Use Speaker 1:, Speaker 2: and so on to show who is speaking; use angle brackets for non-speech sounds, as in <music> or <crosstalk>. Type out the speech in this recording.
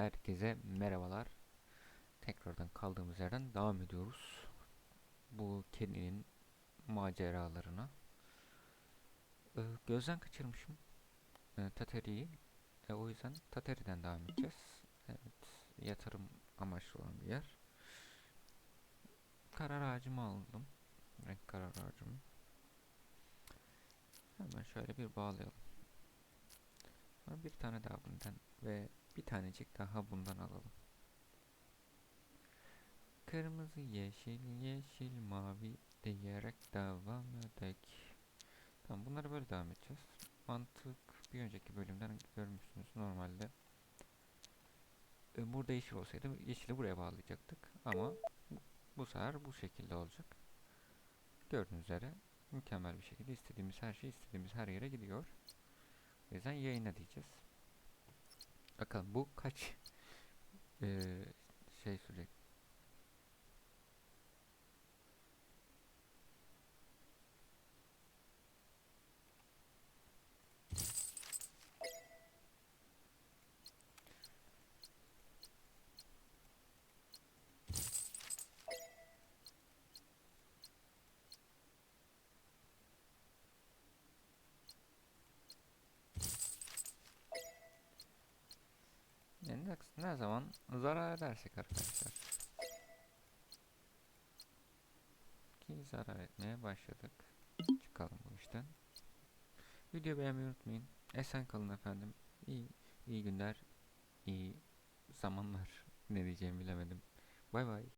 Speaker 1: Herkese merhabalar. Tekrardan kaldığımız yerden devam ediyoruz. Bu kedinin maceralarına. Ee, gözden kaçırmışım e, Tateri'yi. E, o yüzden Tateri'den devam edeceğiz. Evet, yatırım amaçlı olan bir yer. Karar ağacımı aldım. Renk karar ağacımı. Hemen şöyle bir bağlayalım. Bir tane daha bundan ve bir tanecik daha bundan alalım. Kırmızı, yeşil, yeşil, mavi diyerek devam edek. Tamam bunları böyle devam edeceğiz. Mantık bir önceki bölümden görmüşsünüz normalde. e, Burada yeşil olsaydı yeşili buraya bağlayacaktık ama bu- sefer bu şekilde olacak. Gördüğünüz üzere mükemmel bir şekilde istediğimiz her şey istediğimiz her yere gidiyor. O yüzden yayına diyeceğiz. Bakalım bu kaç eee, şey sürecek. Ne, ne zaman zarar edersek arkadaşlar. Ki zarar etmeye başladık. Çıkalım bu işten. Video beğenmeyi unutmayın. Esen kalın efendim. İyi, iyi günler, iyi zamanlar. <laughs> Ne diyeceğimi bilemedim. Bay bay.